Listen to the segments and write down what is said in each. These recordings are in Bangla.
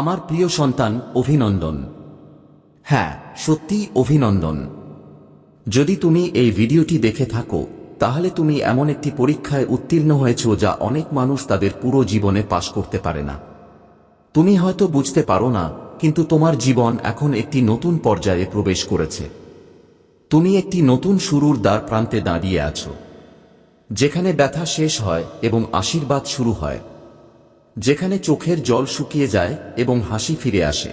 আমার প্রিয় সন্তান, অভিনন্দন। হ্যাঁ সত্যি অভিনন্দন। যদি তুমি এই ভিডিওটি দেখে থাকো, তাহলে তুমি এমন একটি পরীক্ষায় উত্তীর্ণ হয়েছ যা অনেক মানুষ তাদের পুরো জীবনে পাশ করতে পারে না। তুমি হয়তো বুঝতে পারো না, কিন্তু তোমার জীবন এখন একটি নতুন পর্যায়ে প্রবেশ করেছে। তুমি একটি নতুন শুরুর দ্বার প্রান্তে দাঁড়িয়ে আছো। যেখানে ব্যথা শেষ হয় এবং আশীর্বাদ শুরু হয়। যেখানে চোখের জল শুকিয়ে যায় এবং হাসি ফিরে আসে।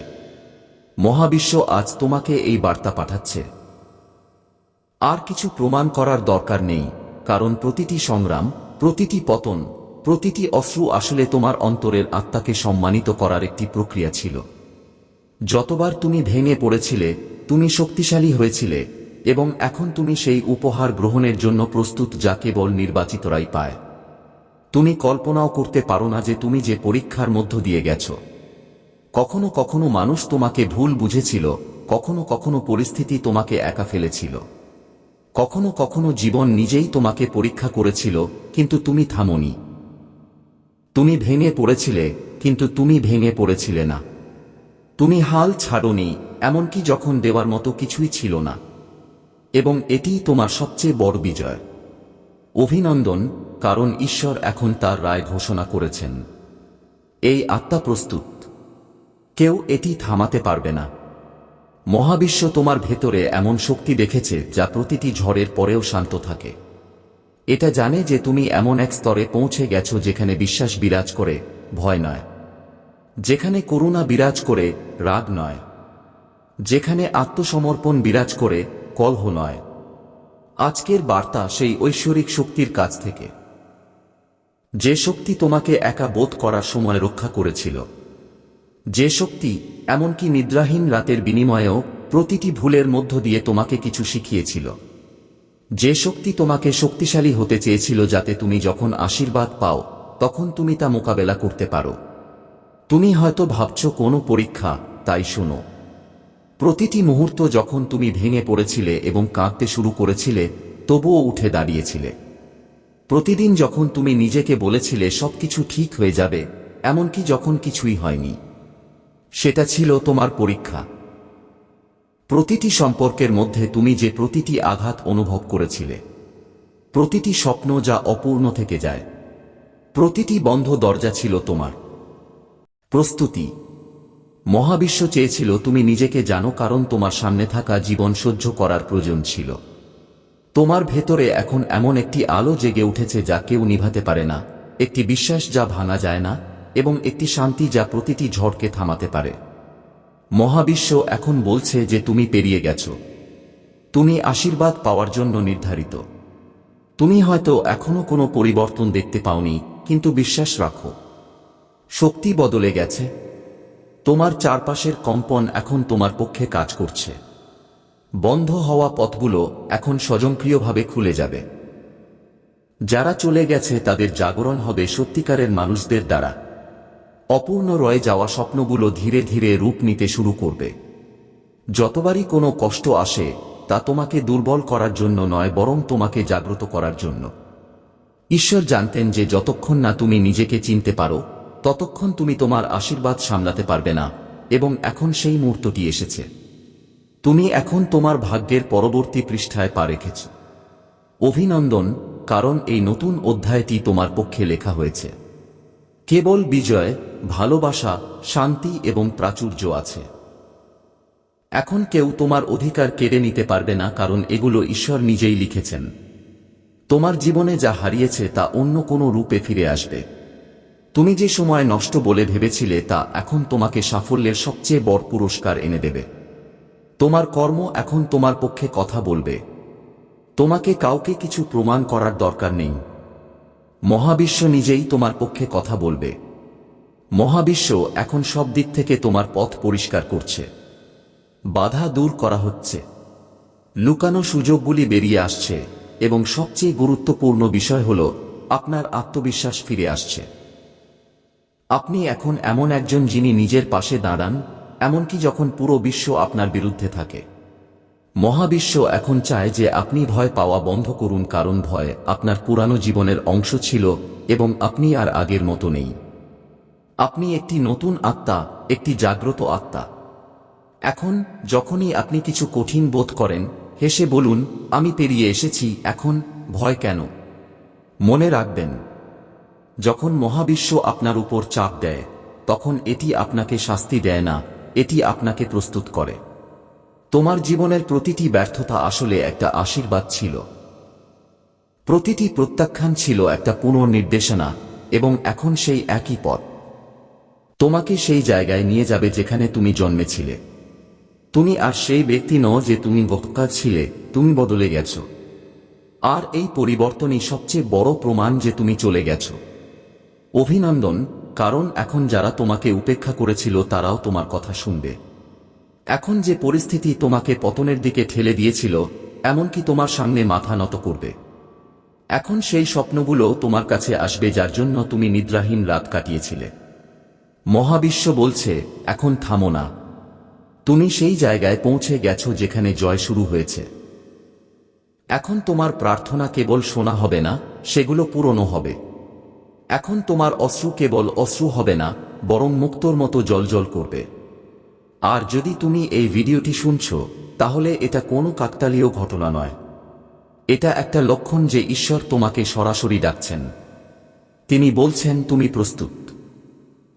মহাবিশ্ব আজ তোমাকে এই বার্তা পাঠাচ্ছে। আর কিছু প্রমাণ করার দরকার নেই, কারণ প্রতিটি সংগ্রাম, প্রতিটি পতন, প্রতিটি অশ্রু আসলে তোমার অন্তরের আত্মাকে সম্মানিত করার একটি প্রক্রিয়া ছিল। যতবার তুমি ভেঙে পড়েছিলে, তুমি শক্তিশালী হয়েছিলে, এবং এখন তুমি সেই উপহার গ্রহণের জন্য প্রস্তুত যা কেবল নির্বাচিতরাই পায়। তুমি কল্পনাও করতে পারো না যে তুমি যে পরীক্ষার মধ্য দিয়ে গেছ। কখনো কখনো মানুষ তোমাকে ভুল বুঝেছিল, কখনো কখনো পরিস্থিতি তোমাকে একা ফেলেছিল। কখনো কখনো জীবন নিজেই তোমাকে পরীক্ষা করেছিল, কিন্তু তুমি থামনি। তুমি ভেঙে পড়েছিলে, কিন্তু তুমি ভেঙে পড়েছিলে না। তুমি হাল ছাড়নি, এমনকি যখন দেওয়ার মতো কিছুই ছিল না। এবং এটিই তোমার সবচেয়ে বড় বিজয়। অভিনন্দন, কারণ ঈশ্বর এখন তার রায় ঘোষণা করেছেন। এই আত্মা প্রস্তুত। কেউ এটি থামাতে পারবে না। মহাবিশ্ব তোমার ভেতরে এমন শক্তি দেখেছে, যা প্রতিটি ঝড়ের পরেও শান্ত থাকে। এটা জানে যে তুমি এমন এক স্তরে পৌঁছে গেছো যেখানে বিশ্বাস বিরাজ করে, ভয় নয়। যেখানে করুণা বিরাজ করে, রাগ নয়। যেখানে আত্মসমর্পণ বিরাজ করে, কলহ নয়। আজকের বার্তা সেই ঐশ্বরিক শক্তির কাছ থেকে। যে শক্তি তোমাকে একা বোধ করার সময় রক্ষা করেছিল। যে শক্তি, এমনকি নিদ্রাহীন রাতের বিনিময়েও প্রতিটি ভুলের মধ্য দিয়ে তোমাকে কিছু শিখিয়েছিল। যে শক্তি তোমাকে শক্তিশালী হতে চেয়েছিল যাতে তুমি যখন আশীর্বাদ পাও, তখন তুমি তা মোকাবেলা করতে পারো। তুমি হয়তো ভাবছ কোনো পরীক্ষা, তাই শোনো। প্রতিটি মুহূর্ত যখন তুমি ভেঙে পড়েছিলে এবং কাঁদতে শুরু করেছিলে, তবুও উঠে দাঁড়িয়েছিলে। প্রতিদিন যখন তুমি নিজেকে বলেছিলে, সবকিছু ঠিক হয়ে যাবে, এমনকি যখন কিছুই হয়নি। সেটা ছিল তোমার পরীক্ষা। প্রতিটি সম্পর্কের মধ্যে তুমি যে প্রতিটি আঘাত অনুভব করেছিলে, প্রতিটি স্বপ্ন যা অপূর্ণ থেকে যায়, প্রতিটি বন্ধ দরজা ছিল তোমার। প্রস্তুতি। মহাবিশ্ব চেয়েছিল তুমি নিজেকে জানো কারণ তোমার সামনে থাকা জীবন সহ্য করার প্রয়োজন ছিল। তোমার ভেতরে এখন এমন একটি আলো জেগে উঠেছে যা কেউ নিভাতে পারে না, একটি বিশ্বাস যা ভাঙা যায় না, এবং একটি শান্তি যা প্রতিটি ঝড়কে থামাতে পারে। মহাবিশ্ব এখন বলছে যে তুমি পেরিয়ে গেছ। তুমি আশীর্বাদ পাওয়ার জন্য নির্ধারিত। তুমি হয়তো এখনও কোনো পরিবর্তন দেখতে পাওনি, কিন্তু বিশ্বাস রাখো। শক্তি বদলে গেছে তোমার চারপাশের কম্পন এখন তোমার পক্ষে কাজ করছে। বন্ধ হওয়া পথগুলো এখন স্বজনক্রিয়ভাবে খুলে যাবে। যারা চলে গেছে তাদের জাগরণ হবে সত্যিকারের মানুষদের দ্বারা। অপূর্ণ রয়ে যাওয়া স্বপ্নগুলো ধীরে ধীরে রূপ নিতে শুরু করবে। যতবারই কোনো কষ্ট আসে, তা তোমাকে দুর্বল করার জন্য নয়, বরং তোমাকে জাগ্রত করার জন্য। ঈশ্বর জানতেন যে যতক্ষণ না তুমি নিজেকে চিনতে পারো ততক্ষণ তুমি তোমার আশীর্বাদ সামলাতে পারবে না, এবং এখন সেই মুহূর্তটি এসেছে। তুমি এখন তোমার ভাগ্যের পরবর্তী পৃষ্ঠায় পা রেখেছ। অভিনন্দন, কারণ এই নতুন অধ্যায়টি তোমার পক্ষে লেখা হয়েছে। কেবল বিজয়, ভালোবাসা, শান্তি এবং প্রাচুর্য আছে। এখন কেউ তোমার অধিকার কেড়ে নিতে পারবে না, কারণ এগুলো ঈশ্বর নিজেই লিখেছেন। তোমার জীবনে যা হারিয়েছে তা অন্য কোনো রূপে ফিরে আসবে। তুমি যে সময় নষ্ট বলে ভেবেছিলে তা এখন তোমাকে সাফল্যের সবচেয়ে বড় পুরস্কার এনে দেবে। তোমার কর্ম এখন তোমার পক্ষে কথা বলবে। তোমাকে কাউকে কিছু প্রমাণ করার দরকার নেই। মহাবিশ্ব নিজেই তোমার পক্ষে কথা বলবে। মহাবিশ্ব এখন সব দিক থেকে তোমার পথ পরিষ্কার করছে। বাধা দূর করা হচ্ছে। লুকানো সুযোগগুলি বেরিয়ে আসছে এবং সবচেয়ে গুরুত্বপূর্ণ বিষয় হল আপনার আত্মবিশ্বাস ফিরে আসছে। আপনি এখন এমন একজন যিনি নিজের পাশে দাঁড়ান, এমনকি যখন পুরো বিশ্ব আপনার বিরুদ্ধে থাকে। মহাবিশ্ব এখন চায় যে আপনি ভয় পাওয়া বন্ধ করুন কারণ ভয় আপনার পুরানো জীবনের অংশ ছিল এবং আপনি আর আগের মতো নেই। আপনি একটি নতুন আত্মা, একটি জাগ্রত আত্মা। এখন, যখনই আপনি কিছু কঠিন বোধ করেন, হেসে বলুন, আমি পেরিয়ে এসেছি, এখন ভয় কেন? মনে রাখবেন যখন মহাবিশ্ব আপনার উপর চাপ দেয়, তখন এটি আপনাকে শাস্তি দেয় না, এটি আপনাকে প্রস্তুত করে। তোমার জীবনের প্রতিটি ব্যর্থতা আসলে একটা আশীর্বাদ ছিল। প্রতিটি প্রত্যাখ্যান ছিল একটা পুনর্নির্দেশনা, এবং এখন সেই একই পথ। তোমাকে সেই জায়গায় নিয়ে যাবে যেখানে তুমি জন্মেছিলে। তুমি আর সেই ব্যক্তি নও যে তুমি গতকাল ছিলে, তুমি বদলে গেছো। আর এই পরিবর্তনই সবচেয়ে বড় প্রমাণ যে তুমি চলে গেছো। অভিনন্দন, কারণ এখন যারা তোমাকে উপেক্ষা করেছিল তারাও তোমার কথা শুনবে। এখন যে পরিস্থিতি তোমাকে পতনের দিকে ঠেলে দিয়েছিল, এমনকি তোমার সামনে মাথা নত করবে। এখন সেই স্বপ্নগুলো তোমার কাছে আসবে যার জন্য তুমি নিদ্রাহীন রাত কাটিয়েছিলে। মহাবিশ্ব বলছে, এখন থামো না। তুমি সেই জায়গায় পৌঁছে গেছো যেখানে জয় শুরু হয়েছে। এখন তোমার প্রার্থনা কেবল শোনা হবে না, সেগুলো পূরণও হবে। এখন তোমার অশ্রু কেবল অশ্রু হবে না, বরং মুক্তর মতো জলজল করবে। আর যদি তুমি এই ভিডিওটি শুনছ, তাহলে এটা কোনো কাকতালীয় ঘটনা নয়। এটা একটা লক্ষণ যে ঈশ্বর তোমাকে সরাসরি ডাকছেন। তিনি বলছেন, তুমি প্রস্তুত।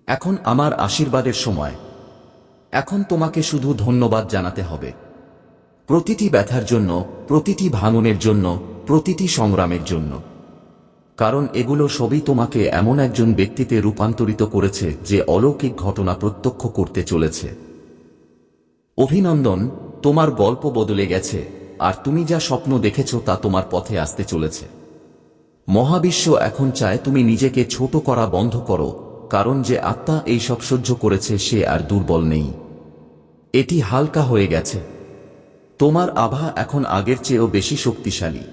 এখন আমার আশীর্বাদের সময়। এখন তোমাকে শুধু ধন্যবাদ জানাতে হবে। প্রতিটি ব্যথার জন্য, প্রতিটি ভাঙনের জন্য, প্রতিটি সংগ্রামের জন্য। কারণ এগুলো সবই তোমাকে এমন একজন ব্যক্তিতে রূপান্তরিত করেছে যে অলৌকিক ঘটনা প্রত্যক্ষ করতে চলেছে। অভিনন্দন, তোমার গল্প বদলে গেছে, আর তুমি যা স্বপ্ন দেখেছ তা তোমার পথে আসতে চলেছে। মহাবিশ্ব এখন চায় তুমি নিজেকে ছোট করা বন্ধ করো, কারণ যে আত্মা এই সব সহ্য করেছে সে আর দুর্বল নেই। এটি হালকা হয়ে গেছে। তোমার আভা এখন আগের চেয়েও বেশি শক্তিশালী।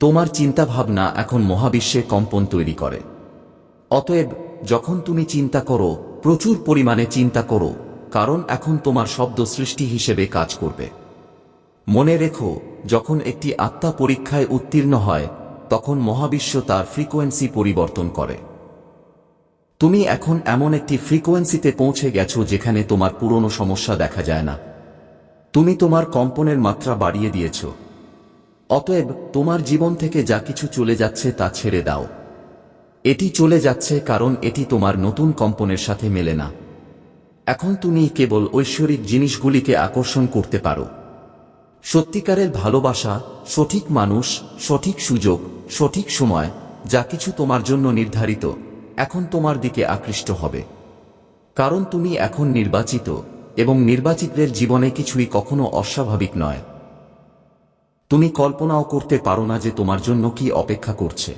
তোমার চিন্তাভাবনা এখন মহাবিশ্বে কম্পন তৈরি করে। অতএব, যখন তুমি চিন্তা করো, প্রচুর পরিমাণে চিন্তা করো, কারণ এখন তোমার শব্দ সৃষ্টি হিসেবে কাজ করবে। মনে রেখো, যখন একটি আত্মা পরীক্ষায় উত্তীর্ণ হয়, তখন মহাবিশ্ব তার ফ্রিকোয়েন্সি পরিবর্তন করে। তুমি এখন এমন একটি ফ্রিকোয়েন্সিতে পৌঁছে গেছো যেখানে তোমার পুরনো সমস্যা দেখা যায় না। তুমি তোমার কম্পনের মাত্রা বাড়িয়ে দিয়েছ। অতএব তোমার জীবন থেকে যা কিছু চলে যাচ্ছে তা ছেড়ে দাও। এটি চলে যাচ্ছে কারণ এটি তোমার নতুন কম্পনের সাথে মেলে না। এখন তুমি কেবল ঐশ্বরিক জিনিসগুলিকে আকর্ষণ করতে পারো। সত্যিকারের ভালোবাসা, সঠিক মানুষ, সঠিক সুযোগ, সঠিক সময়, যা কিছু তোমার জন্য নির্ধারিত, এখন তোমার দিকে আকৃষ্ট হবে। কারণ তুমি এখন নির্বাচিত, এবং নির্বাচিতদের জীবনে কিছুই কখনো অস্বাভাবিক নয়। তুমি কল্পনাও করতে পারো না যে তোমার জন্য কি অপেক্ষা করছে।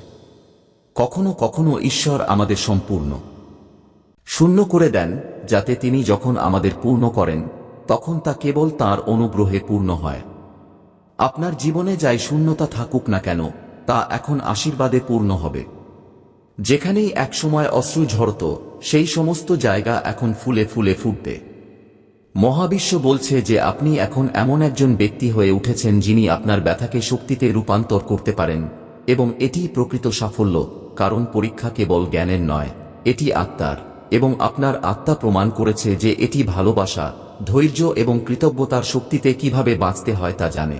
কখনো কখনো ঈশ্বর আমাদের সম্পূর্ণ। শূন্য করে দেন, যাতে তিনি যখন আমাদের পূর্ণ করেন, তখন তা কেবল তার অনুগ্রহে পূর্ণ হয়। আপনার জীবনে যাই শূন্যতা থাকুক না কেন, তা এখন আশীর্বাদে পূর্ণ হবে। যেখানেই একসময় অশ্রু ঝরত, সেই সমস্ত জায়গা এখন ফুলে ফুলে ফুটবে। মহাবিশ্ব বলছে যে আপনি এখন এমন একজন ব্যক্তি হয়ে উঠেছেন যিনি আপনার ব্যথাকে শক্তিতে রূপান্তর করতে পারেন, এবং এটি প্রকৃত সাফল্য, কারণ পরীক্ষা কেবল জ্ঞানের নয়, এটি আত্মার, এবং আপনার আত্মা প্রমাণ করেছে যে এটি ভালোবাসা, ধৈর্য এবং কৃতজ্ঞতার শক্তিতে কীভাবে বাঁচতে হয় তা জানে।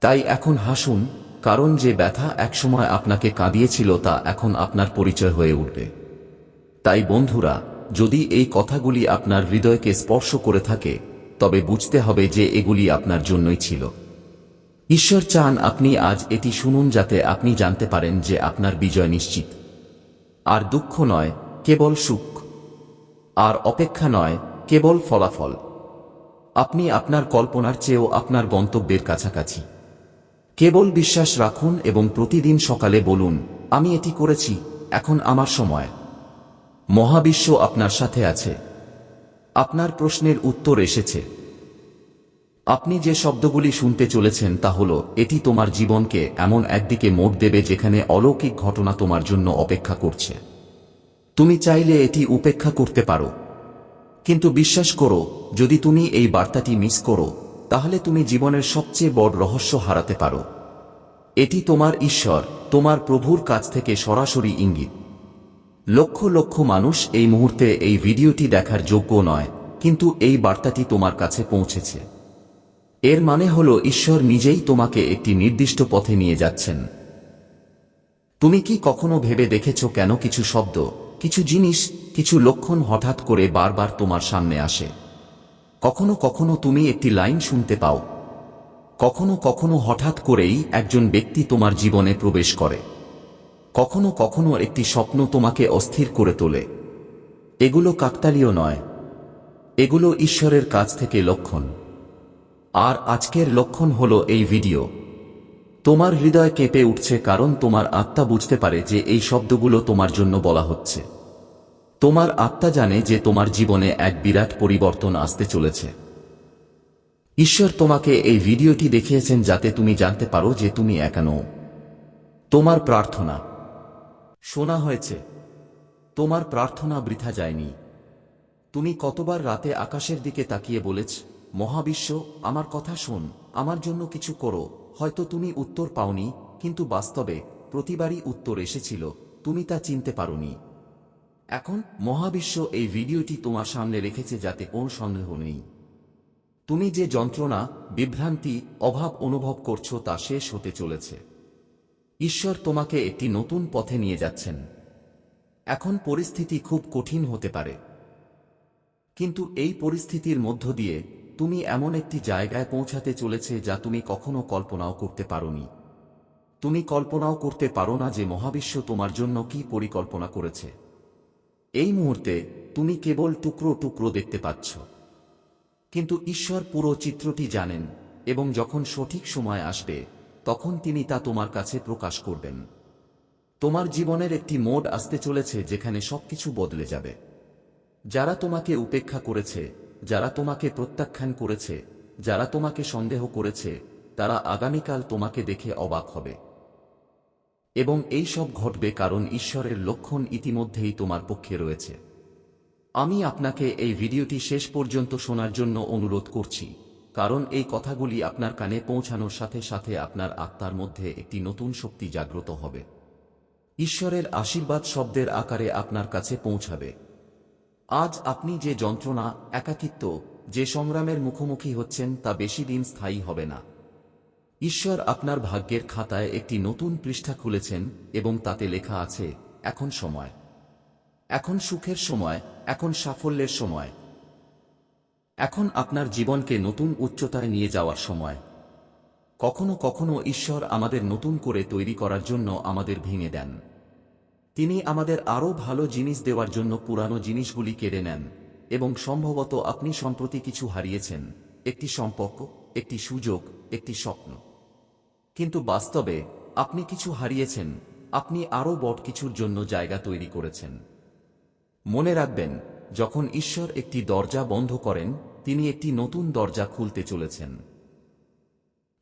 তাই এখন হাসুন, কারণ যে ব্যথা একসময় আপনাকে কাঁদিয়েছিল তা এখন আপনার পরিচয় হয়ে উঠবে। তাই বন্ধুরা যদি এই কথাগুলি আপনার হৃদয়কে স্পর্শ করে থাকে, তবে বুঝতে হবে যে এগুলি আপনার জন্যই ছিল। ঈশ্বর চান আপনি আজ এটি শুনুন যাতে আপনি জানতে পারেন যে আপনার বিজয় নিশ্চিত। আর দুঃখ নয়, কেবল সুখ। আর অপেক্ষা নয়, কেবল ফলাফল। আপনি আপনার কল্পনার চেয়েও আপনার গন্তব্যের কাছাকাছি। কেবল বিশ্বাস রাখুন এবং প্রতিদিন সকালে বলুন, আমি এটি করেছি, এখন আমার সময়। মহাবিশ্ব আপনার সাথে আছে। আপনার প্রশ্নের উত্তর এসেছে। আপনি যে শব্দগুলি শুনতে চলেছেন তা হল, এটি তোমার জীবনকে এমন একদিকে মোড় দেবে যেখানে অলৌকিক ঘটনা তোমার জন্য অপেক্ষা করছে। তুমি চাইলে এটি উপেক্ষা করতে পারো। কিন্তু বিশ্বাস করো, যদি তুমি এই বার্তাটি মিস করো, তাহলে তুমি জীবনের সবচেয়ে বড় রহস্য হারাতে পারো। এটি তোমার ঈশ্বর, তোমার প্রভুর কাছ থেকে সরাসরি ইঙ্গিত। লক্ষ লক্ষ মানুষ এই মুহূর্তে এই ভিডিওটি দেখার যোগ্য নয়, কিন্তু এই বার্তাটি তোমার কাছে পৌঁছেছে। এর মানে হল ঈশ্বর নিজেই তোমাকে একটি নির্দিষ্ট পথে নিয়ে যাচ্ছেন। তুমি কি কখনো ভেবে দেখেছ কেন কিছু শব্দ, কিছু জিনিস, কিছু লক্ষণ হঠাৎ করে বারবার তোমার সামনে আসে? কখনো কখনো তুমি একটি লাইন শুনতে পাও। কখনো কখনো হঠাৎ করেই একজন ব্যক্তি তোমার জীবনে প্রবেশ করে। কখনো কখনো একটি স্বপ্ন তোমাকে অস্থির করে তোলে। এগুলো কাকতালীয় নয়। এগুলো ঈশ্বরের কাছ থেকে লক্ষণ। আর আজকের লক্ষণ হল এই ভিডিও। তোমার হৃদয় কেঁপে উঠছে কারণ তোমার আত্মা বুঝতে পারে যে এই শব্দগুলো তোমার জন্য বলা হচ্ছে। তোমার আত্মা জানে যে তোমার জীবনে এক বিরাট পরিবর্তন আসতে চলেছে। ঈশ্বর তোমাকে এই ভিডিওটি দেখিয়েছেন যাতে তুমি জানতে পারো যে তুমি একা তোমার প্রার্থনা। শোনা হয়েছে, তোমার প্রার্থনা বৃথা যায়নি। তুমি কতবার রাতে আকাশের দিকে তাকিয়ে বলেছ, মহাবিশ্ব, আমার কথা শোন, আমার জন্য কিছু করো, হয়তো তুমি উত্তর পাওনি, কিন্তু বাস্তবে প্রতিবারই উত্তর এসেছিল, তুমি তা চিনতে পারোনি। এখন মহাবিশ্ব এই ভিডিওটি তোমার সামনে রেখেছে যাতে কোন সন্দেহ নেই। তুমি যে যন্ত্রণা, বিভ্রান্তি, অভাব অনুভব করছ তা শেষ হতে চলেছে। ঈশ্বর তোমাকে একটি নতুন পথে নিয়ে যাচ্ছেন। এখন পরিস্থিতি খুব কঠিন হতে পারে। কিন্তু এই পরিস্থিতির মধ্য দিয়ে তুমি এমন একটি জায়গায় পৌঁছাতে চলেছে যা তুমি কখনো কল্পনাও করতে পারোনি। তুমি কল্পনাও করতে পারো না যে মহাবিশ্ব তোমার জন্য কি পরিকল্পনা করেছে। এই মুহূর্তে তুমি কেবল টুকরো টুকরো দেখতে পাচ্ছ। কিন্তু ঈশ্বর পুরো চিত্রটি জানেন এবং যখন সঠিক সময় আসবে তখন তিনি তা তোমার কাছে প্রকাশ করবেন। তোমার জীবনের একটি মোড আসতে চলেছে যেখানে সবকিছু বদলে যাবে। যারা তোমাকে উপেক্ষা করেছে, যারা তোমাকে প্রত্যাখ্যান করেছে, যারা তোমাকে সন্দেহ করেছে, তারা আগামীকাল তোমাকে দেখে অবাক হবে। এবং এই সব ঘটবে কারণ ঈশ্বরের লক্ষণ ইতিমধ্যেই তোমার পক্ষে রয়েছে। আমি আপনাকে এই ভিডিওটি শেষ পর্যন্ত শোনার জন্য অনুরোধ করছি। কারণ এই কথাগুলি আপনার কানে পৌঁছানোর সাথে সাথে আপনার আত্মার মধ্যে একটি নতুন শক্তি জাগ্রত হবে। ঈশ্বরের আশীর্বাদ শব্দের আকারে আপনার কাছে পৌঁছাবে। আজ আপনি যে যন্ত্রণা, একাকিত্ব, যে সংগ্রামের মুখোমুখি হচ্ছেন তা বেশি দিন স্থায়ী হবে না। ঈশ্বর আপনার ভাগ্যের খাতায় একটি নতুন পৃষ্ঠা খুলেছেন এবং তাতে লেখা আছে, এখন সময়। এখন সুখের সময়, এখন সাফল্যের সময়। এখন আপনার জীবনকে নতুন উচ্চতায় নিয়ে যাওয়ার সময়। কখনো কখনো ঈশ্বর আমাদের নতুন করে তৈরি করার জন্য আমাদের ভেঙে দেন। তিনি আমাদের আরও ভালো জিনিস দেওয়ার জন্য পুরানো জিনিসগুলি কেড়ে নেন এবং সম্ভবত আপনি সম্প্রতি কিছু হারিয়েছেন, একটি সম্পর্ক, একটি সুযোগ, একটি স্বপ্ন। কিন্তু বাস্তবে আপনি কিছু হারিয়েছেন, আপনি আরও বট কিছুর জন্য জায়গা তৈরি করেছেন। মনে রাখবেন যখন ঈশ্বর একটি দরজা বন্ধ করেন, তিনি একটি নতুন দরজা খুলতে চলেছেন।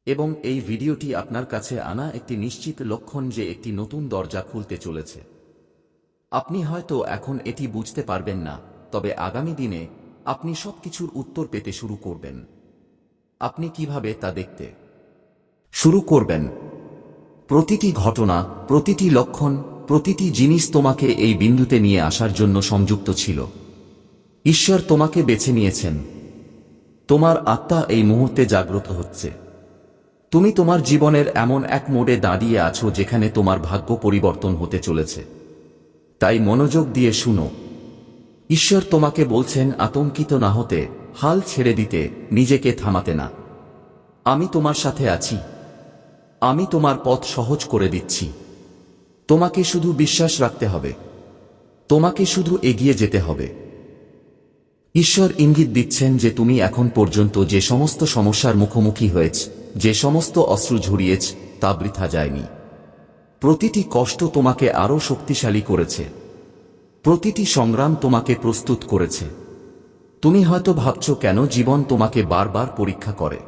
এবং এই ভিডিওটি আপনার কাছে আনা একটি নিশ্চিত লক্ষণ যে একটি নতুন দরজা খুলতে চলেছে। আপনি হয়তো এখন এটি বুঝতে পারবেন না, তবে আগামী দিনে আপনি সব কিছুর উত্তর পেতে শুরু করবেন। আপনি কীভাবে তা দেখতে শুরু করবেন? প্রতিটি ঘটনা, প্রতিটি লক্ষণ, প্রতিটি জিনিস তোমাকে এই বিন্দুতে নিয়ে আসার জন্য সংযুক্ত ছিল। ঈশ্বর তোমাকে বেছে নিয়েছেন। তোমার আত্মা এই মুহূর্তে জাগ্রত হচ্ছে। তুমি তোমার জীবনের এমন এক মোড়ে দাঁড়িয়ে আছো যেখানে তোমার ভাগ্য পরিবর্তন হতে চলেছে। তাই মনোযোগ দিয়ে শুনো। ঈশ্বর তোমাকে বলছেন, আতঙ্কিত না হতে, হাল ছেড়ে দিতে, নিজেকে থামাতে না। আমি তোমার সাথে আছি। আমি তোমার পথ সহজ করে দিচ্ছি। তোমাকে শুধু বিশ্বাস রাখতে হবে। তোমাকে শুধু এগিয়ে যেতে হবে। ঈশ্বর ইঙ্গিত দিচ্ছেন যে তুমি এখন পর্যন্ত যে সমস্ত সমস্যার মুখোমুখি হয়েছ, যে সমস্ত অস্ত্র ঝরিয়েছ, তা বৃথা যায়নি। প্রতিটি কষ্ট তোমাকে আরও শক্তিশালী করেছে। প্রতিটি সংগ্রাম তোমাকে প্রস্তুত করেছে। তুমি হয়তো ভাবছ, কেন জীবন তোমাকে বারবার পরীক্ষা করে?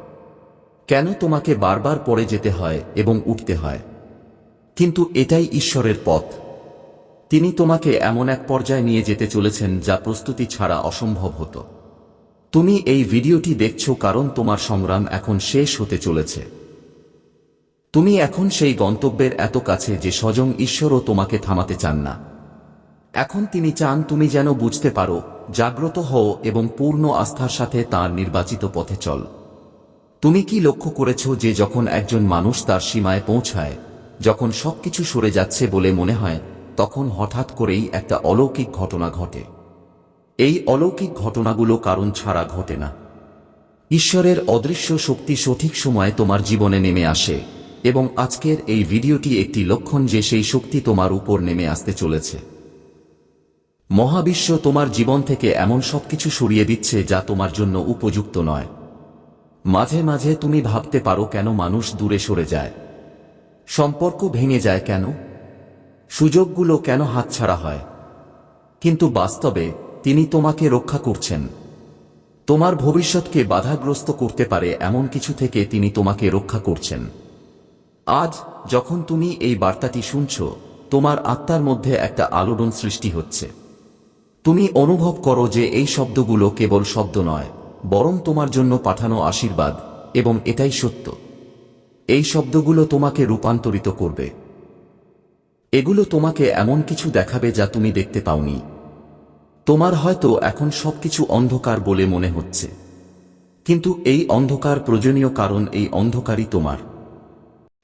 কেন তোমাকে বারবার পড়ে যেতে হয় এবং উঠতে হয়? কিন্তু এটাই ঈশ্বরের পথ। তিনি তোমাকে এমন এক পর্যায়ে নিয়ে যেতে চলেছেন যা প্রস্তুতি ছাড়া অসম্ভব হতো। তুমি এই ভিডিওটি দেখছ কারণ তোমার সংগ্রাম এখন শেষ হতে চলেছে। তুমি এখন সেই গন্তব্যের এত কাছে যে স্বজং ঈশ্বরও তোমাকে থামাতে চান না। এখন তিনি চান তুমি যেন বুঝতে পারো, জাগ্রত হও এবং পূর্ণ আস্থার সাথে তার নির্বাচিত পথে চল। তুমি কি লক্ষ্য করেছ যে যখন একজন মানুষ তার সীমায় পৌঁছায়, যখন সবকিছু সরে যাচ্ছে বলে মনে হয় তখন হঠাৎ করেই একটা অলৌকিক ঘটনা ঘটে। এই অলৌকিক ঘটনাগুলো কারণ ছাড়া ঘটে না। ঈশ্বরের অদৃশ্য শক্তি সঠিক সময়ে তোমার জীবনে নেমে আসে এবং আজকের এই ভিডিওটি একটি লক্ষণ যে সেই শক্তি তোমার উপর নেমে আসতে চলেছে। মহাবিশ্ব তোমার জীবন থেকে এমন সবকিছু সরিয়ে দিচ্ছে যা তোমার জন্য উপযুক্ত নয়। মাঝে মাঝে তুমি ভাবতে পারো কেন মানুষ দূরে সরে যায়। সম্পর্ক ভেঙে যায় কেন? সুযোগগুলো কেন হাতছাড়া হয়? কিন্তু বাস্তবে তিনি তোমাকে রক্ষা করছেন। তোমার ভবিষ্যৎকে বাধাগ্রস্ত করতে পারে এমন কিছু থেকে তিনি তোমাকে রক্ষা করছেন। আজ যখন তুমি এই বার্তাটি শুনছ, তোমার আত্মার মধ্যে একটা আলোড়ন সৃষ্টি হচ্ছে। তুমি অনুভব করো যে এই শব্দগুলো কেবল শব্দ নয়, বরং তোমার জন্য পাঠানো আশীর্বাদ, এবং এটাই সত্য। এই শব্দগুলো তোমাকে রূপান্তরিত করবে। এগুলো তোমাকে এমন কিছু দেখাবে যা তুমি দেখতে পাওনি। তোমার হয়তো এখন সবকিছু অন্ধকার বলে মনে হচ্ছে। কিন্তু এই অন্ধকার প্রয়োজনীয় কারণ এই অন্ধকারই তোমার।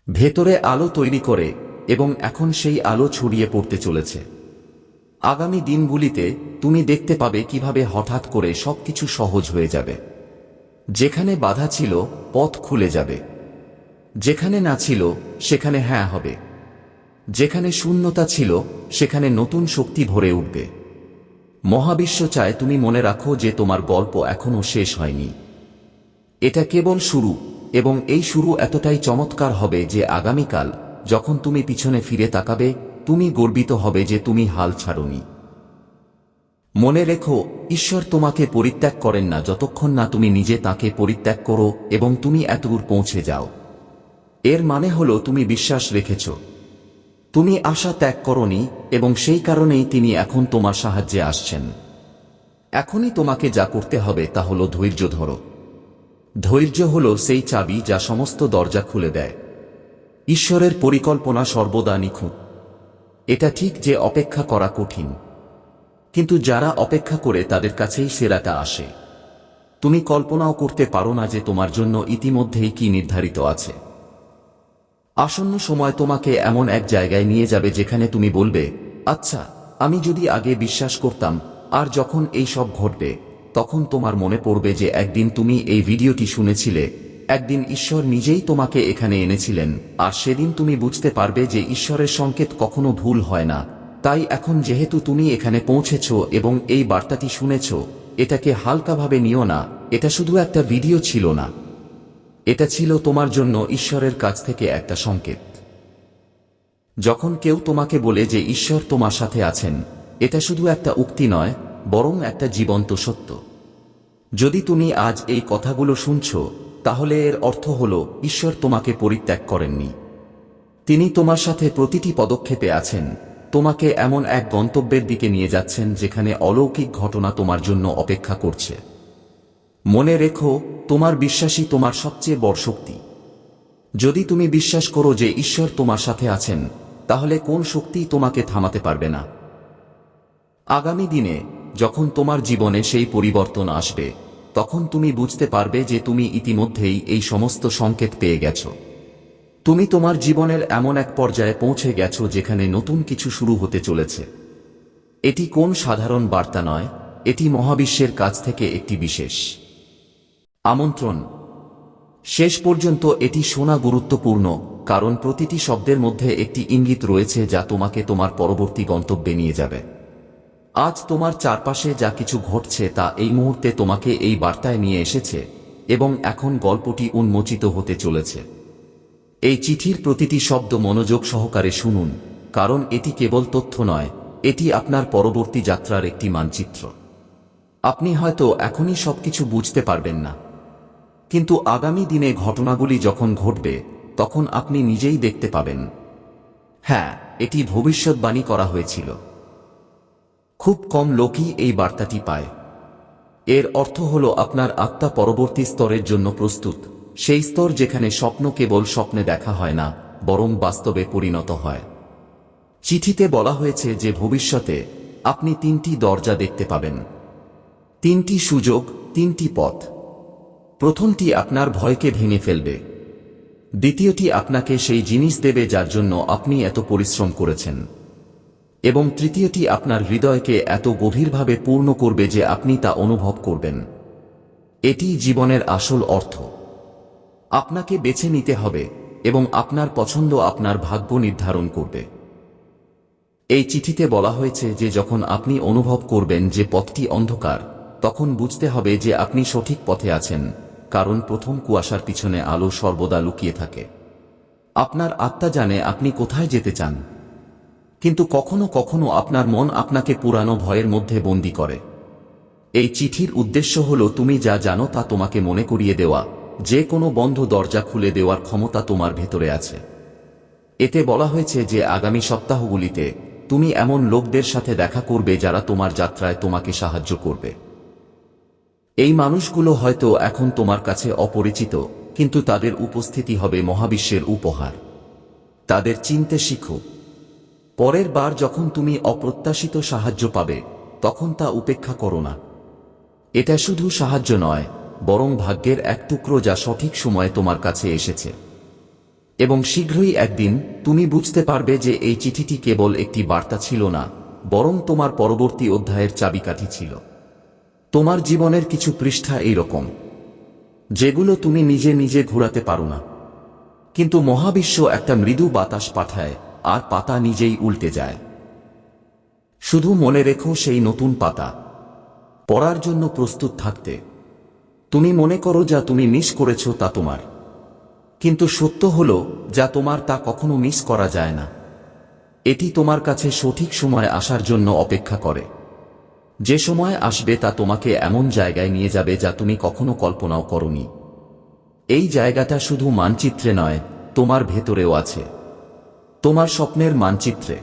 ভেতরে আলো তৈরি করে এবং এখন সেই আলো ছড়িয়ে পড়তে চলেছে। আগামী দিনগুলিতে তুমি দেখতে পাবে কীভাবে হঠাৎ করে সবকিছু সহজ হয়ে যাবে। যেখানে বাধা ছিল, পথ খুলে যাবে। যেখানে না ছিল, সেখানে হ্যাঁ হবে। যেখানে শূন্যতা ছিল, সেখানে নতুন শক্তি ভরে উঠবে। মহাবিশ্ব চায় তুমি মনে রাখো যে তোমার গল্প এখনও শেষ হয়নি। এটা কেবল শুরু, এবং এই শুরু এতটাই চমৎকার হবে যে আগামীকাল, যখন তুমি পিছনে ফিরে তাকাবে, তুমি গর্বিত হবে যে তুমি হাল ছাড়নি। মনে রেখো, ঈশ্বর তোমাকে পরিত্যাগ করেন না যতক্ষণ না তুমি নিজে তাকে পরিত্যাগ করো এবং তুমি এতদূর পৌঁছে যাও। এর মানে হলো তুমি বিশ্বাস রেখেছ। তুমি আশা ত্যাগ করনি এবং সেই কারণেই তিনি এখন তোমার সাহায্যে আসছেন। এখনই তোমাকে যা করতে হবে তা হলো ধৈর্য ধরো। ধৈর্য হল সেই চাবি যা সমস্ত দরজা খুলে দেয়। ঈশ্বরের পরিকল্পনা সর্বদা নিখুঁত। এটা ঠিক যে অপেক্ষা করা কঠিন। কিন্তু যারা অপেক্ষা করে তাদের কাছেই সেরাটা আসে। তুমি কল্পনাও করতে পারো না যে তোমার জন্য ইতিমধ্যেই কি নির্ধারিত আছে। আসন্ন সময় তোমাকে এমন এক জায়গায় নিয়ে যাবে যেখানে তুমি বলবে আচ্ছা আমি যদি আগে বিশ্বাস করতাম, আর যখন এই সব ঘটবে, তখন তোমার মনে পড়বে যে একদিন তুমি এই ভিডিওটি শুনেছিলে, একদিন ঈশ্বর নিজেই তোমাকে এখানে এনেছিলেন, আর সেদিন তুমি বুঝতে পারবে যে ঈশ্বরের সংকেত কখনো ভুল হয় না। তাই এখন যেহেতু তুমি এখানে পৌঁছেছ এবং এই বার্তাটি শুনেছ, এটাকে হালকাভাবে নিও না, এটা শুধু একটা ভিডিও ছিল না। এটা ছিল তোমার জন্য ঈশ্বরের কাছ থেকে একটা সংকেত। যখন কেউ তোমাকে বলে যে ঈশ্বর তোমার সাথে আছেন, এটা শুধু একটা উক্তি নয়, বরং একটা জীবন্ত সত্য। যদি তুমি আজ এই কথাগুলো শুনছ, তাহলে এর অর্থ হল, ঈশ্বর তোমাকে পরিত্যাগ করেননি। তিনি তোমার সাথে প্রতিটি পদক্ষেপে আছেন, তোমাকে এমন এক গন্তব্যের দিকে নিয়ে যাচ্ছেন, যেখানে অলৌকিক ঘটনা তোমার জন্য অপেক্ষা করছে। মনে রেখো তোমার বিশ্বাসই তোমার সবচেয়ে বড় শক্তি। যদি তুমি বিশ্বাস করো যে ঈশ্বর তোমার সাথে আছেন, তাহলে কোন শক্তি তোমাকে থামাতে পারবে না? আগামী দিনে, যখন তোমার জীবনে সেই পরিবর্তন আসবে, তখন তুমি বুঝতে পারবে যে তুমি ইতিমধ্যেই এই সমস্ত সংকেত পেয়ে গেছ। তুমি তোমার জীবনের এমন এক পর্যায়ে পৌঁছে গেছো যেখানে নতুন কিছু শুরু হতে চলেছে। এটি কোন সাধারণ বার্তা নয়, এটি মহাবিশ্বের কাছ থেকে একটি বিশেষ। আমন্ত্রণ। শেষ পর্যন্ত এটি শোনা গুরুত্বপূর্ণ, কারণ প্রতিটি শব্দের মধ্যে একটি ইঙ্গিত রয়েছে যা তোমাকে তোমার পরবর্তী গন্তব্যে নিয়ে যাবে। আজ তোমার চারপাশে যা কিছু ঘটছে তা এই মুহূর্তে তোমাকে এই বার্তায় নিয়ে এসেছে, এবং এখন গল্পটি উন্মোচিত হতে চলেছে। এই চিঠির প্রতিটি শব্দ মনোযোগ সহকারে শুনুন, কারণ এটি কেবল তথ্য নয়, এটি আপনার পরবর্তী যাত্রার একটি মানচিত্র। আপনি হয়তো এখনই সবকিছু বুঝতে পারবেন না। কিন্তু আগামী দিনে ঘটনাগুলি যখন ঘটবে, তখন আপনি নিজেই দেখতে পাবেন। হ্যাঁ এটি ভবিষ্যৎবাণী করা হয়েছিল। খুব কম লোকই এই বার্তাটি পায়। এর অর্থ হল আপনার আত্মা পরবর্তী স্তরের জন্য প্রস্তুত, সেই স্তর যেখানে স্বপ্ন কেবল স্বপ্নে দেখা হয় না, বরং বাস্তবে পরিণত হয়। চিঠিতে বলা হয়েছে যে ভবিষ্যতে আপনি তিনটি দরজা দেখতে পাবেন। তিনটি সুযোগ, তিনটি পথ। প্রথমটি আপনার ভয়কে ভেঙে ফেলবে। দ্বিতীয়টি আপনাকে সেই জিনিস দেবে যার জন্য আপনি এত পরিশ্রম করেছেন। এবং তৃতীয়টি আপনার হৃদয়কে এত গভীরভাবে পূর্ণ করবে যে আপনি তা অনুভব করবেন। এটি জীবনের আসল অর্থ। আপনাকে বেছে নিতে হবে এবং আপনার পছন্দ আপনার ভাগ্য নির্ধারণ করবে। এই চিঠিতে বলা হয়েছে যে যখন আপনি অনুভব করবেন যে পথটি অন্ধকার, তখন বুঝতে হবে যে আপনি সঠিক পথে আছেন। কারণ প্রথম কুয়াশার পিছনে আলো সর্বদা লুকিয়ে থাকে। আপনার আত্মা জানে আপনি কোথায় যেতে চান। কিন্তু কখনো কখনো আপনার মন আপনাকে পুরানো ভয়ের মধ্যে বন্দি করে। এই চিঠির উদ্দেশ্য হল, তুমি যা জানো তা তোমাকে মনে করিয়ে দেওয়া। যে কোনো বন্ধ দরজা খুলে দেওয়ার ক্ষমতা তোমার ভেতরে আছে। এতে বলা হয়েছে যে, আগামী সপ্তাহগুলিতে তুমি এমন লোকদের সাথে দেখা করবে যারা তোমার যাত্রায় তোমাকে সাহায্য করবে। এই মানুষগুলো হয়তো এখন তোমার কাছে অপরিচিত, কিন্তু তাদের উপস্থিতি হবে মহাবিশ্বের উপহার। তাদের চিনতে শিখো। পরের বার যখন তুমি অপ্রত্যাশিত সাহায্য পাবে, তখন তা উপেক্ষা করো না। এটা শুধু সাহায্য নয়, বরং ভাগ্যের এক টুকরো যা সঠিক সময়ে তোমার কাছে এসেছে। এবং শীঘ্রই একদিন তুমি বুঝতে পারবে যে এই চিঠিটি কেবল একটি বার্তা ছিল না, বরং তোমার পরবর্তী অধ্যায়ের চাবিকাঠি ছিল। তোমার জীবনের কিছু পৃষ্ঠা এইরকম, যেগুলো তুমি নিজে নিজে ঘোরাতে পারো না। কিন্তু মহাবিশ্ব একটা মৃদু বাতাস পাঠায়, আর পাতা নিজেই উল্টে যায়। শুধু মনে রেখো সেই নতুন পাতা, পড়ার জন্য প্রস্তুত থাকতে। তুমি মনে করো যা তুমি মিস করেছ তা তোমার। কিন্তু সত্য হল, যা তোমার তা কখনো মিস করা যায় না। এটি তোমার কাছে সঠিক সময় আসার জন্য অপেক্ষা করে। যে সময় আসবে তা তোমাকে এমন জায়গায় নিয়ে যাবে যা তুমি কখনো কল্পনাও করনি। এই জায়গাটা শুধু মানচিত্রে নয়, তোমার ভেতরেও আছে। তোমার স্বপ্নের মানচিত্রে।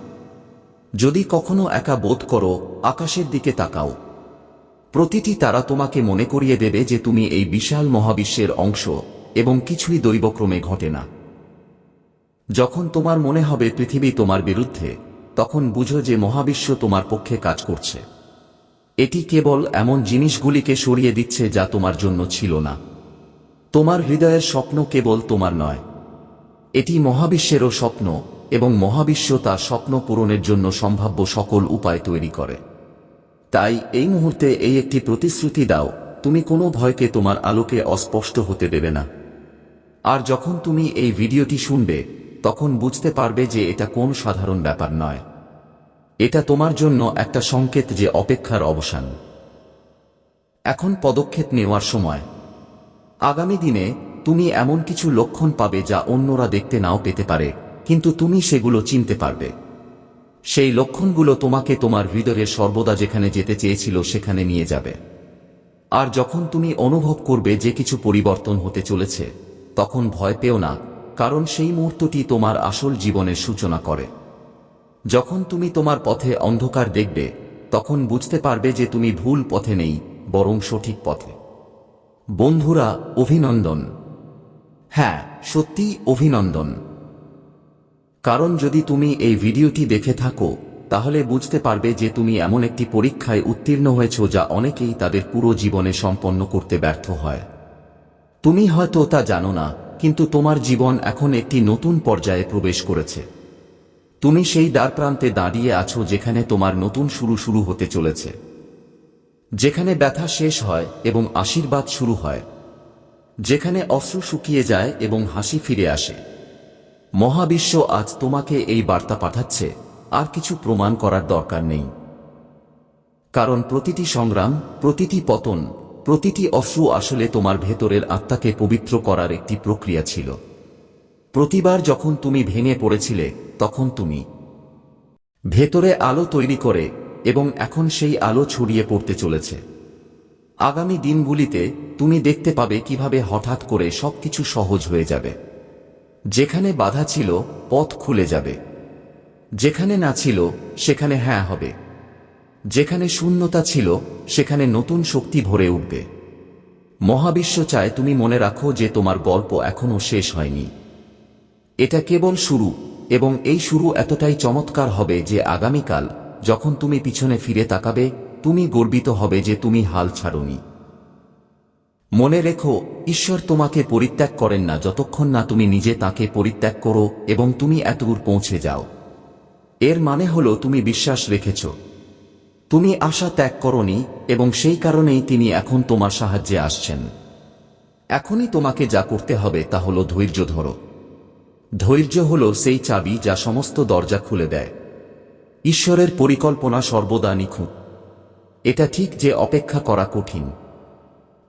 যদি কখনো একা বোধ করো, আকাশের দিকে তাকাও। প্রতিটি তারা তোমাকে মনে করিয়ে দেবে যে তুমি এই বিশাল মহাবিশ্বের অংশ এবং কিছুই দৈবক্রমে ঘটে না। যখন তোমার মনে হবে পৃথিবী তোমার বিরুদ্ধে, তখন বুঝো যে মহাবিশ্ব তোমার পক্ষে কাজ করছে। এটি কেবল এমন জিনিসগুলিকে সরিয়ে দিচ্ছে যা তোমার জন্য ছিল না। তোমার হৃদয়ের স্বপ্ন কেবল তোমার নয়। এটি মহাবিশ্বেরও স্বপ্ন, এবং মহাবিশ্ব তার স্বপ্ন পূরণের জন্য সম্ভাব্য সকল উপায় তৈরি করে। তাই এই মুহূর্তে এই একটি প্রতিশ্রুতি দাও, তুমি কোনো ভয়কে তোমার আলোকে অস্পষ্ট হতে দেবে না। আর যখন তুমি এই ভিডিওটি শুনবে, তখন বুঝতে পারবে যে এটা কোন সাধারণ ব্যাপার নয়। এটা তোমার জন্য একটা সংকেত যে অপেক্ষার অবসান। এখন পদক্ষেপ নেওয়ার সময়। আগামী দিনে, তুমি এমন কিছু লক্ষণ পাবে যা অন্যরা দেখতে নাও পেতে পারে, কিন্তু তুমি সেগুলো চিনতে পারবে। সেই লক্ষণগুলো তোমাকে তোমার হৃদয়ের সর্বদা যেখানে যেতে চেয়েছিল সেখানে নিয়ে যাবে। আর যখন তুমি অনুভব করবে যে কিছু পরিবর্তন হতে চলেছে, তখন ভয় পেও না, কারণ সেই মুহূর্তটি তোমার আসল জীবনের সূচনা করে। যখন তুমি তোমার পথে অন্ধকার দেখবে, তখন বুঝতে পারবে যে তুমি ভুল পথে নেই, বরং সঠিক পথে। বন্ধুরা, অভিনন্দন। হ্যাঁ সত্যি অভিনন্দন। কারণ যদি তুমি এই ভিডিওটি দেখে থাকো, তাহলে বুঝতে পারবে যে তুমি এমন একটি পরীক্ষায় উত্তীর্ণ হয়েছ যা অনেকেই তাদের পুরো জীবনে সম্পন্ন করতে ব্যর্থ হয়। তুমি হয়তো তা জানো না, কিন্তু তোমার জীবন এখন একটি নতুন পর্যায়ে প্রবেশ করেছে। তুমি সেই দ্বার প্রান্তে দাঁড়িয়ে আছো যেখানে তোমার নতুন শুরু শুরু হতে চলেছে। যেখানে ব্যথা শেষ হয় এবং আশীর্বাদ শুরু হয়। যেখানে অশ্রু শুকিয়ে যায় এবং হাসি ফিরে আসে। মহাবিশ্ব আজ তোমাকে এই বার্তা পাঠাচ্ছে, আর কিছু প্রমাণ করার দরকার নেই। কারণ প্রতিটি সংগ্রাম, প্রতিটি পতন, প্রতিটি অশ্রু আসলে তোমার ভেতরের আত্মাকে পবিত্র করার একটি প্রক্রিয়া ছিল। প্রতিবার যখন তুমি ভেঙে পড়েছিলে, তখন তুমি ভেতরে আলো তৈরি করে এবং এখন সেই আলো ছড়িয়ে পড়তে চলেছে। আগামী দিনগুলিতে তুমি দেখতে পাবে কীভাবে হঠাৎ করে সবকিছু সহজ হয়ে যাবে। যেখানে বাধা ছিল, পথ খুলে যাবে। যেখানে না ছিল, সেখানে হ্যাঁ হবে। যেখানে শূন্যতা ছিল, সেখানে নতুন শক্তি ভরে উঠবে। মহাবিশ্ব চায় তুমি মনে রাখো যে তোমার গল্প এখনও শেষ হয়নি। এটা কেবল শুরু, এবং এই শুরু এতটাই চমৎকার হবে যে আগামীকাল, যখন তুমি পিছনে ফিরে তাকাবে, তুমি গর্বিত হবে যে তুমি হাল ছাড়নি। মনে রেখো, ঈশ্বর তোমাকে পরিত্যাগ করেন না যতক্ষণ না তুমি নিজে তাকে পরিত্যাগ করো এবং তুমি এতদূর পৌঁছে যাও। এর মানে হলো তুমি বিশ্বাস রেখেছ। তুমি আশা ত্যাগ করনি, এবং সেই কারণেই তিনি এখন তোমার সাহায্যে আসছেন। এখনই তোমাকে যা করতে হবে তা হলো ধৈর্য ধরো। ধৈর্য হল সেই চাবি যা সমস্ত দরজা খুলে দেয়। ঈশ্বরের পরিকল্পনা সর্বদা নিখুঁত। এটা ঠিক যে অপেক্ষা করা কঠিন।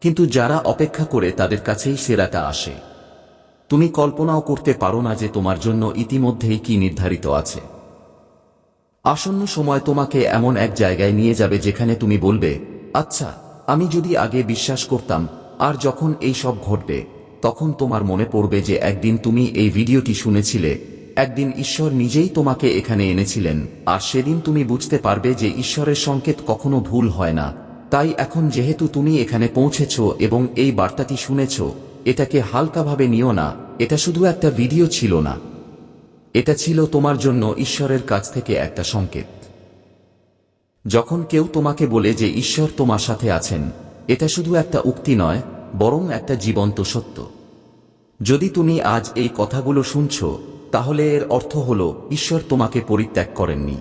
কিন্তু যারা অপেক্ষা করে তাদের কাছেই সেরাটা আসে। তুমি কল্পনাও করতে পারো না যে তোমার জন্য ইতিমধ্যেই কি নির্ধারিত আছে। আসন্ন সময় তোমাকে এমন এক জায়গায় নিয়ে যাবে যেখানে তুমি বলবে আচ্ছা আমি যদি আগে বিশ্বাস করতাম, আর যখন এই সব ঘটবে তখন তোমার মনে পড়বে যে একদিন তুমি এই ভিডিওটি শুনেছিলে, একদিন ঈশ্বর নিজেই তোমাকে এখানে এনেছিলেন, আর সেদিন তুমি বুঝতে পারবে যে ঈশ্বরের সংকেত কখনো ভুল হয় না। তাই এখন যেহেতু তুমি এখানে পৌঁছেছ এবং এই বার্তাটি শুনেছ, এটাকে হালকাভাবে নিও না, এটা শুধু একটা ভিডিও ছিল না। এটা ছিল তোমার জন্য ঈশ্বরের কাছ থেকে একটা সংকেত। যখন কেউ তোমাকে বলে যে ঈশ্বর তোমার সাথে আছেন, এটা শুধু একটা উক্তি নয় বরং একটা জীবন্ত সত্য। যদি তুমি আজ এই কথাগুলো শুনছ, তাহলে এর অর্থ হল, ঈশ্বর তোমাকে পরিত্যাগ করেননি।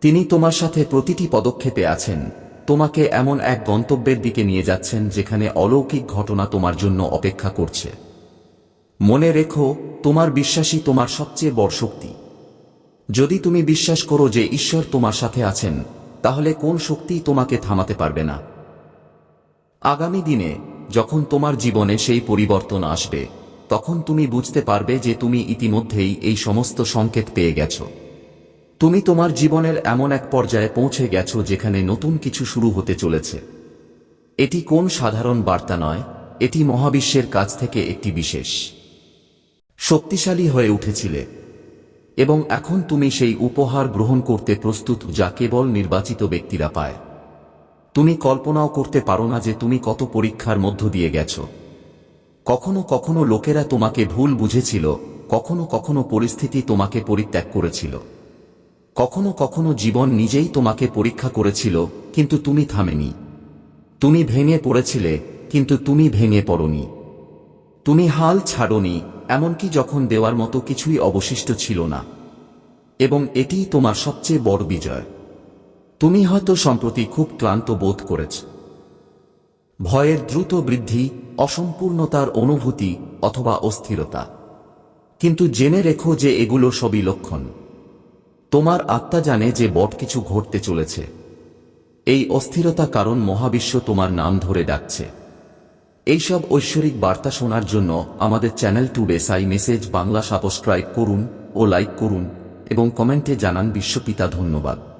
তিনি তোমার সাথে প্রতিটি পদক্ষেপে আছেন, তোমাকে এমন এক গন্তব্যের দিকে নিয়ে যাচ্ছেন, যেখানে অলৌকিক ঘটনা তোমার জন্য অপেক্ষা করছে। মনে রেখো, তোমার বিশ্বাসই তোমার সবচেয়ে বড় শক্তি। যদি তুমি বিশ্বাস করো যে ঈশ্বর তোমার সাথে আছেন, তাহলে কোন শক্তি তোমাকে থামাতে পারবে না। আগামী দিনে যখন তোমার জীবনে সেই পরিবর্তন আসবে, তখন তুমি বুঝতে পারবে যে তুমি ইতিমধ্যেই এই সমস্ত সংকেত পেয়ে গেছ। তুমি তোমার জীবনের এমন এক পর্যায়ে পৌঁছে গেছো যেখানে নতুন কিছু শুরু হতে চলেছে। এটি কোন সাধারণ বার্তা নয়, এটি মহাবিশ্বের কাছ থেকে একটি বিশেষ। শক্তিশালী হয়ে উঠেছিলে। এবং এখন তুমি সেই উপহার গ্রহণ করতে প্রস্তুত যা কেবল নির্বাচিত ব্যক্তিরা পায়। তুমি কল্পনাও করতে পারো না যে তুমি কত পরীক্ষার মধ্য দিয়ে গেছ। কখনো কখনো লোকেরা তোমাকে ভুল বুঝেছিল, কখনো কখনো পরিস্থিতি তোমাকে পরিত্যাগ করেছিল। কখনো কখনো জীবন নিজেই তোমাকে পরীক্ষা করেছিল, কিন্তু তুমি থামেনি। তুমি ভেঙে পড়েছিলে, কিন্তু তুমি ভেঙে পড়নি। তুমি হাল ছাড়নি, এমনকি যখন দেওয়ার মতো কিছুই অবশিষ্ট ছিল না। এবং এটিই তোমার সবচেয়ে বড় বিজয়। তুমি হয়তো সম্প্রতি খুব ক্লান্ত বোধ করেছ। ভয়ের দ্রুত বৃদ্ধি, অসম্পূর্ণতার অনুভূতি অথবা অস্থিরতা। কিন্তু জেনে রেখো যে এগুলো সবই লক্ষণ। তোমার আত্মা জানে যে বট কিছু ঘটতে চলেছে। এই অস্থিরতা কারণ মহাবিশ্ব তোমার নাম ধরে ডাকছে। এইসব ঐশ্বরিক বার্তা শোনার জন্য আমাদের channel today Sai message Bangla subscribe করুন ও লাইক করুন এবং কমেন্টে জানান বিশ্বপিতা ধন্যবাদ।